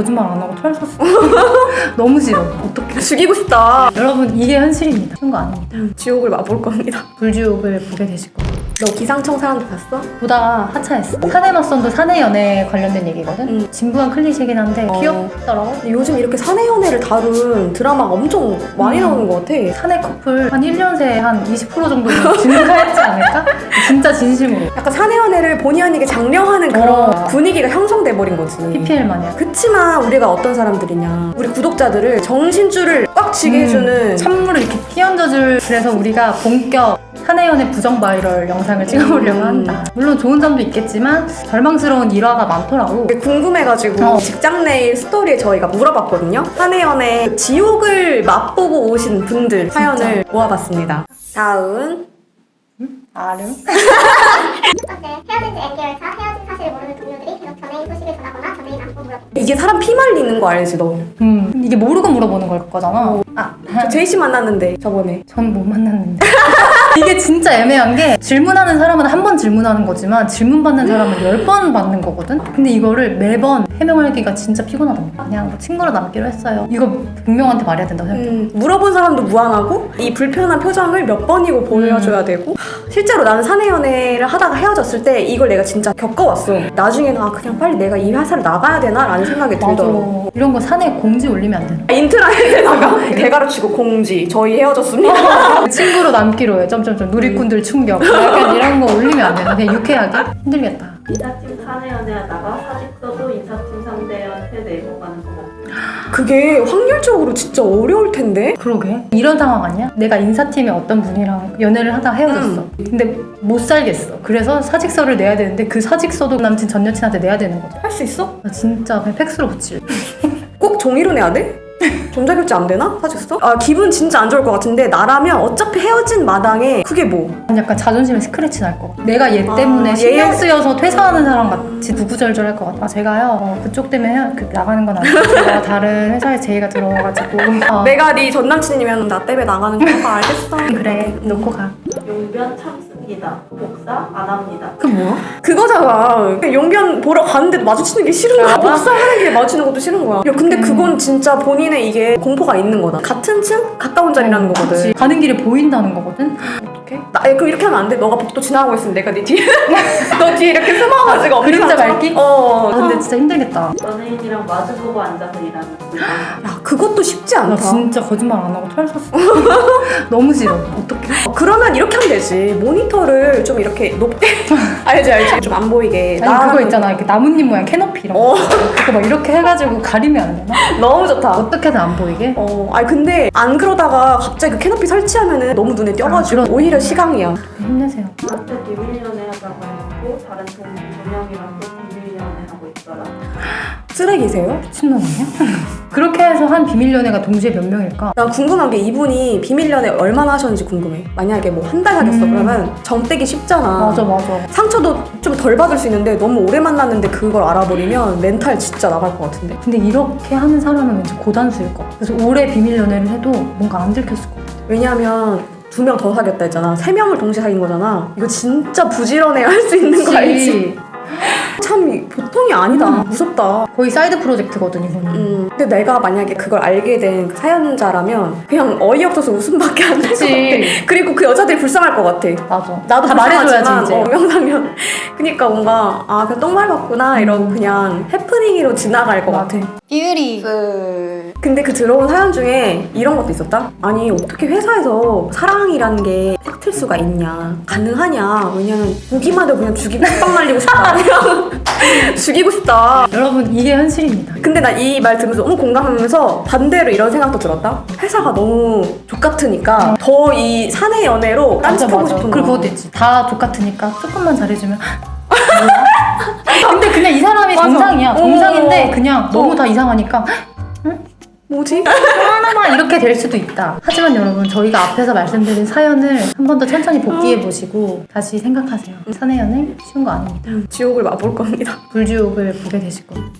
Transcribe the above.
거짓말 안 하고 털 샀어. 너무 싫어. 어떡해. 죽이고 싶다. 여러분 이게 현실입니다. 쉬운 거 아닙니다. 지옥을 맛볼 겁니다. 불지옥을 보게 되실 거예요. 너 기상청 사람도 봤어? 보다가 하차했어. 사내 맞선도 사내 연애 관련된 얘기거든. 응. 진부한 클리셰긴 한데 어. 귀엽더라고. 요즘 이렇게 사내 연애를 다룬 드라마가 엄청 많이 음. 나오는 것 같아. 사내 커플 한 1년 새에 한 20% 정도 증가했지 않을까? 진짜 진심으로. 약간 사내 연애를 본의 아니게 장려하는 그런 어. 분위기가 형성돼 버린 거지. PPL 마냥. 그치만 우리가 어떤 사람들이냐 우리 구독자들을 정신줄을 꽉 쥐게 음, 해주는 찬물을 이렇게 끼얹어 줄 그래서 우리가 본격 사내연애 부정 바이럴 영상을 찍어보려고 음. 한다. 물론 좋은 점도 있겠지만 절망스러운 일화가 많더라고. 그게 궁금해가지고 어. 직장 내일 스토리에 저희가 물어봤거든요 사내 연애 지옥을 맛보고 오신 분들 사연을 모아봤습니다 다음 아름? 첫 번째, 헤어진 지 N개월 차 헤어진 이게 사람 피 말리는 거 알지 너? 음, 이게 모르고 물어보는 걸 거잖아. 아, 저 제이 씨 만났는데 저번에 전 못 만났는데. 이게 진짜 애매한 게 질문하는 사람은 한 번 질문하는 거지만 질문 받는 사람은 열 번 받는 거거든? 근데 이거를 매번 해명하기가 진짜 말이야. 그냥 뭐 친구로 남기로 했어요. 이거 분명한테 말해야 된다고 생각해. 음, 물어본 사람도 무한하고 이 불편한 표정을 몇 번이고 보여줘야 되고 실제로 나는 사내 연애를 하다가 헤어졌을 때 이걸 내가 진짜 겪어왔어 나중에는 아 그냥 빨리 내가 이 회사를 나가야 되나 라는 생각이. 들더라고 이런 거 사내 공지 올리면 안 되나? 인트라넷에다가 대 가로 치고 공지 저희 헤어졌습니다 친구로 남기로 해. 점점점 누리꾼들 충격. 약간 이런 거 올리면 안 되나? 그냥 유쾌하게? 힘들겠다. 인사팀 사내 연애하다가 사직서도 인사팀 상대한테 내고 가는 거. 그게 확률적으로 진짜 어려울 텐데 그러게. 이런 상황 아니야? 내가 인사팀의 어떤 분이랑 연애를 하다 헤어졌어. 근데 못 살겠어. 그래서 사직서를 내야 되는데 그 사직서도 남친 전 여친한테 내야 되는 거죠. 할 수 있어? 나 진짜 그냥 팩스로 붙일. 꼭 종이로 내야 돼? 전자결제 안 되나? 사직서? 아 기분 진짜 안 좋을 것 같은데 나라면 어차피 헤어진 마당에 그게 뭐 약간 자존심에 스크래치 날 것 같아. 내가 얘 아, 때문에 신경 얘- 쓰여서 퇴사하는 사람 같이 구구절절할 것 같아. 아, 제가요, 어, 그쪽 때문에 헤어, 그, 나가는 건 아니고, 제가 다른 회사에 제의가 들어와가지고. 어, 내가 네 전 남친이면 나 때문에 나가는 거봐 알겠어 그래, 놓고 가. 용변 참 습니다. 복사 안 합니다. 그 뭐야? 그거잖아 용변 보러 가는데도 마주치는 게 싫은 거야 복사하는 게 마주치는 것도 싫은 거야 야 근데 그건 진짜 본인의 이게 공포가 있는 거다 같은 층? 가까운 자리라는 거거든 그치. 가는 길에 보인다는 거거든? 어떡해? 나 아니, 그럼 이렇게 하면 안 돼. 너가 복도 지나가고 있으면 내가 네 뒤에 너 뒤에 이렇게 숨어가지고 아, 그림자 밟기? 어. 아, 근데 진짜 힘들겠다. 연예인이랑 마주보고 앉아서 일하는 거. 야 그것도 쉽지 나 않다. 진짜 거짓말 안 하고 털 샀어. 너무 싫어. 어떡해. 어, 그러면 이렇게 하면 되지. 모니터 를 좀 이렇게 높게 알지 알지. 좀 안 보이게. 아니, 그거 있잖아. 이렇게 나뭇잎 모양 캐노피 이런 거. 어 그거 막 이렇게 해가지고 가리면 안 되나? 너무 좋다. 어떻게든 안 보이게? 어, 아니 근데 안 그러다가 갑자기 그 캐노피 설치하면은 너무 눈에 띄어가지고 아, 그런- 오히려 시강이야. 힘내세요. 나한테 비밀 연애하다가 했고 다른 동 동영이랑 또 비밀 연애 하고 있더라. 쓰레기세요? 미친놈 아니야? 그렇게 해서 한 비밀 연애가 동시에 몇 명일까? 나 궁금한 게 이분이 비밀 연애 얼마나 하셨는지 궁금해. 만약에 뭐 한달 사귀었어 음. 그러면 정 떼기 쉽잖아. 맞아 맞아. 상처도 좀 덜 받을 수 있는데 너무 오래 만났는데 그걸 알아버리면 멘탈 진짜 나갈 것 같은데. 근데 이렇게 하는 사람은 왠지 고단수일 것 같아. 그래서 오래 비밀 연애를 해도 뭔가 안 들켰을 것 같아. 왜냐하면 두 명 더 사귀었다 했잖아. 세 명을 동시에 사귄 거잖아. 이거 진짜 부지런해 할 수 있는 거 알지? 참 이- 보통이 아니다. 음. 무섭다. 거의 사이드 프로젝트거든 이거는. 음. 근데 내가 만약에 그걸 알게 된그 사연자라면 그냥 어이없어서 웃음밖에 안 날 것. 같아. 그리고 그 여자들이 불쌍할 것 같아. 맞아. 나도 다 말해줘야지 이제. 어, 명사면. 그니까 뭔가 아 그냥 똥 밟았구나 이러고 그냥 해프닝으로 지나갈 것 같아. 뷰리. 근데 그 들어온 사연 중에 이런 것도 있었다? 아니 어떻게 회사에서 사랑이라는 게 팩트일 수가 있냐 가능하냐 왜냐면 보기만 해도 그냥 죽이고 빡 말리고 싶다 죽이고 싶다 여러분 이게 현실입니다. 근데 나 이 말 들으면서 너무 공감하면서 반대로 이런 생각도 들었다 회사가 너무 족같으니까 더 이 사내 연애로 딴짓하고 싶은 그리고 거 그것도 있지. 다 똑같으니까 조금만 잘해주면 몰라? 근데 그냥 이 사람이 맞아. 정상이야. 어. 정상인데 그냥 너무 다 이상하니까 뭐지? 하나만 이렇게 될 수도 있다. 하지만 여러분 저희가 앞에서 말씀드린 사연을 한 번 더 천천히 복귀해 보시고 다시 생각하세요. 사내연애 쉬운 거 아닙니다. 지옥을 맛볼 겁니다 불지옥을 보게 되실 겁니다.